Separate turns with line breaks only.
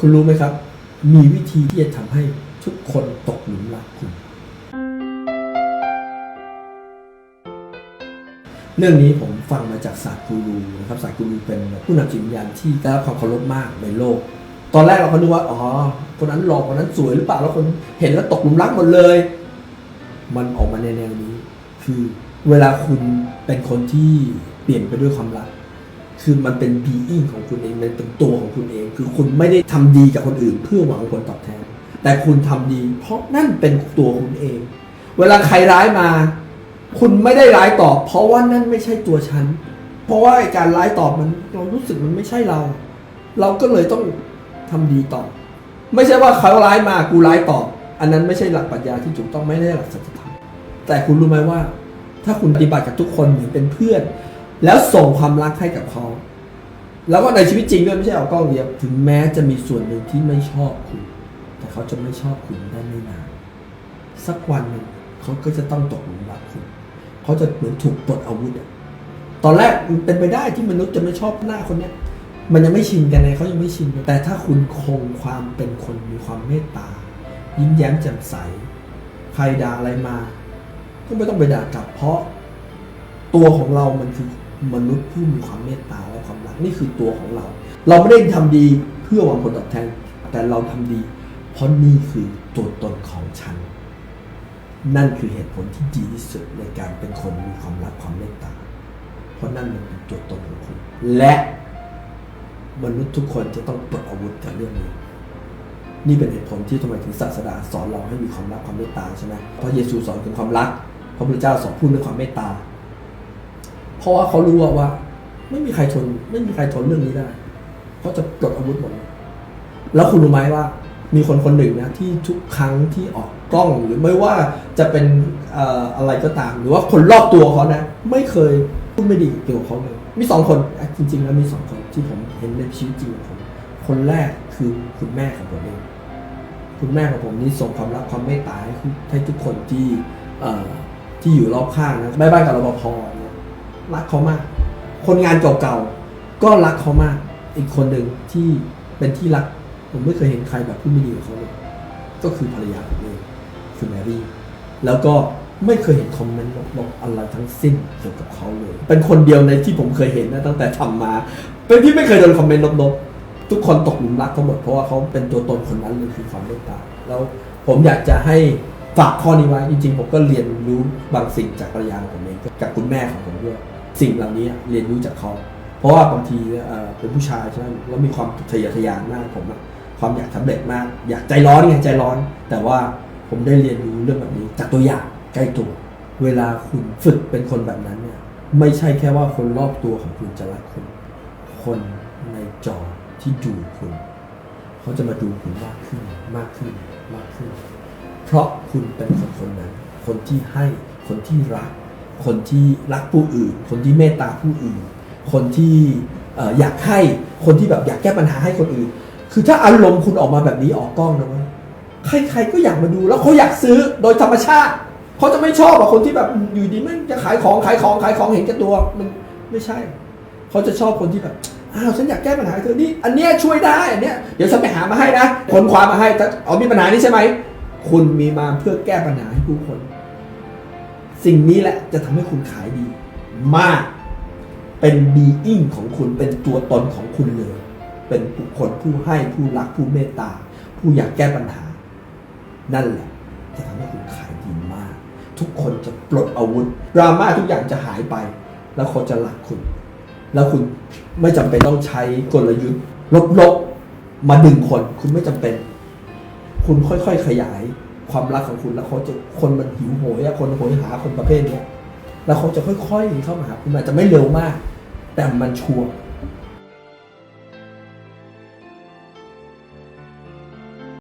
คุณรู้ไหมครับ มีวิธีที่จะทำให้ทุกคนตกหลุมรักคุณ เรื่องนี้ผมฟังมาจากศาสตร์กูรูนะครับศาสตร์กูรูเป็นผู้นำจิตวิญญาณที่ได้รับความเคารพมากในโลก ตอนแรกเราก็นึกว่าอ๋อคนนั้นหล่อคนนั้นสวยหรือเปล่าแล้วคนเห็นแล้วตกหลุมรักหมดเลย มันออกมาในแนวนี้ คือเวลาคุณเป็นคนที่เปลี่ยนไปด้วยความรัก คือมันเป็น being ของคุณเอง มันเป็นตัวของคุณเอง คือคุณไม่ได้ทำดีกับคนอื่น เพื่อหวังผลตอบแทน แต่คุณทำดี เพราะนั่นเป็นตัวคุณเอง เวลาใครร้ายมา คุณไม่ได้ร้ายตอบ เพราะว่านั่นไม่ใช่ตัวฉัน เพราะว่าการร้ายตอบมันเรารู้สึกมันไม่ใช่เรา เราก็เลยต้องทำดีตอบ ไม่ใช่ว่าเขาร้ายมากูร้ายตอบ อันนั้นไม่ใช่หลักปรัชญาที่ถูกต้องไม่ได้หลักสัจธรรมแต่คุณรู้ไหมว่า ถ้าคุณปฏิบัติกับทุกคนเหมือนเป็นเพื่อน แล้วส่งความรักให้กับเขา แล้วก็ในชีวิตจริงด้วยไม่ใช่เอากล้องเดียวถึงแม้จะมีส่วนหนึ่งที่ไม่ชอบคุณ แต่เขาจะไม่ชอบคุณได้ไม่นานสักวันหนึ่งเขาก็จะต้องตกหลุมรักคุณเขาจะเหมือนถูกปลดอาวุธตอนแรกมันเป็นไปได้ที่มนุษย์จะไม่ชอบหน้าคนเนี้ยมันยังไม่ชินกันไงเขายังไม่ชิน แต่ถ้าคุณคงความเป็นคนมีความเมตตา ยิ้มแย้มแจ่มใส ใครด่าอะไรมา ก็ไม่ต้องไปด่ากลับเพราะตัวของเรามันคือ มนุษย์ผู้มีความเมตตาและความรักนี่คือตัวของเรา เราไม่ได้ทำดีเพื่อหวังผลตอบแทน แต่เราทำดี เพราะนี่คือตัวตนของฉัน นั่นคือเหตุผลที่ดีที่สุดในการเป็นคนมีความรักความเมตตา เพราะนั่นมันเป็นตัวตนของคุณ และมนุษย์ทุกคนจะต้องปลดอาวุธกับเรื่องนี้ นี่เป็นเหตุผลที่ทำไมถึงศาสดาสอนเราให้มีความรักความเมตตาใช่ไหมเพราะเยซูสอนถึงความรักพระพุทธเจ้าสอนพูดเรื่องความเมตตา ราะว่าเขารู้ว่า ไม่มีใครทนไม่มีใครทนเรื่องนี้ได้เขาจะปลดอาวุธหมดแล้วคุณรู้ไหมว่า มีคนคนหนึ่งนะที่ทุกครั้งที่ออกกล้องหรือไม่ว่าจะเป็นอะไรก็ตาม หรือว่าคนรอบตัวเขานะ ไม่เคยพูดไม่ดีเกี่ยวกับเขาเลย มีสองคนจริง ๆ แล้วมีสองคนที่ผมเห็นในชีวิตจริงของผมคนแรกคือคุณแม่ของผมเองคุณแม่ของผมนี่ส่งความรักความเมตตาให้ทุกให้ทุกคนที่ที่อยู่รอบข้างนะแม่บ้านกับรปภเรักเขามาก คนงานเก่าๆก็รักเขามาก อีกคนหนึ่งที่เป็นที่รัก ผมไม่เคยเห็นใครแบบพูดไม่ดีกับเขาเลยก็คือภรรยาผมเองคือแมรี่ แล้วก็ไม่เคยเห็นคอมเมนต์ลบๆอะไรทั้งสิ้นเกี่ยวกับเขาเลย เป็นคนเดียวในที่ผมเคยเห็นนะตั้งแต่ทำมา เป็นที่ไม่เคยโดนคอมเมนต์ลบๆทุกคนตกหลุมรักเขาหมดเพราะว่าเขาเป็นตัวตนคนนั้นเลยคือความเมตตาแล้วผมอยากจะให้ฝากข้อนี้ไว้จริงๆ ผมก็เรียนรู้บางสิ่งจากภรรยาของผมเองกับคุณแม่ของผมด้วย สิ่งเหล่านี้เรียนรู้จากเขา เพราะว่าบางทีเป็นผู้ชายใช่ไหมแล้วมีความทะเยอทะยานมากผมอะความอยากสำเร็จมาก อยากใจร้อนไงใจร้อน แต่ว่าผมได้เรียนรู้เรื่องแบบนี้จากตัวอย่างใกล้ตัวเวลาคุณฝึกเป็นคนแบบนั้นเนี่ยไม่ใช่แค่ว่าคนรอบตัวของคุณจะรักคุณ คนในจอที่ดูคุณ เขาจะมาดูคุณมากขึ้นมากขึ้นมากขึ้น เพราะคุณเป็นคนคนนั้น คนที่ให้คนที่รัก คนที่รักผู้อื่น คนที่เมตตาผู้อื่น คนที่อยากให้คนที่แบบอยากแก้ปัญหาให้คนอื่น คือถ้าอารมณ์คุณออกมาแบบนี้ออกกล้องนะเว้ยใครๆก็อยากมาดูแล้วเขาอยากซื้อโดยธรรมชาติเขาจะไม่ชอบอะคนที่แบบอยู่ดีไม่จะขายของขายของขายของเห็นแก่ตัวมันไม่ใช่เขาจะชอบคนที่แบบอ้าวฉันอยากแก้ปัญหาเธอนี่อันเนี้ยช่วยได้อันเนี้ยเดี๋ยวฉันไปหามาให้นะคนความาให้เอามีปัญหานี้ใช่ไหมคุณมีมาเพื่อแก้ปัญหาให้ผู้คน สิ่งนี้แหละจะทำให้คุณขายดี มาก เป็น being ของคุณเป็นตัวตนของคุณเลย เป็นบุคคลผู้ให้ผู้รักผู้เมตตา ผู้อยากแก้ปัญหา นั่นแหละ จะทำให้คุณขายดีมาก ทุกคนจะปลดอาวุธดราม่าทุกอย่างจะหายไป แล้วเขาจะรักคุณ แล้วคุณไม่จำเป็นต้องใช้กลยุทธ์ลบๆมาดึงคน คุณไม่จำเป็น คุณค่อยๆขยาย ความรักของคุณแล้วเขาจะคนมันหิวโหยอะคนโหยหาคนประเภทเนี้ยแล้วเขาจะค่อยๆเข้ามาหาคุณอาจจะไม่เร็วมาก แต่มันชัวร์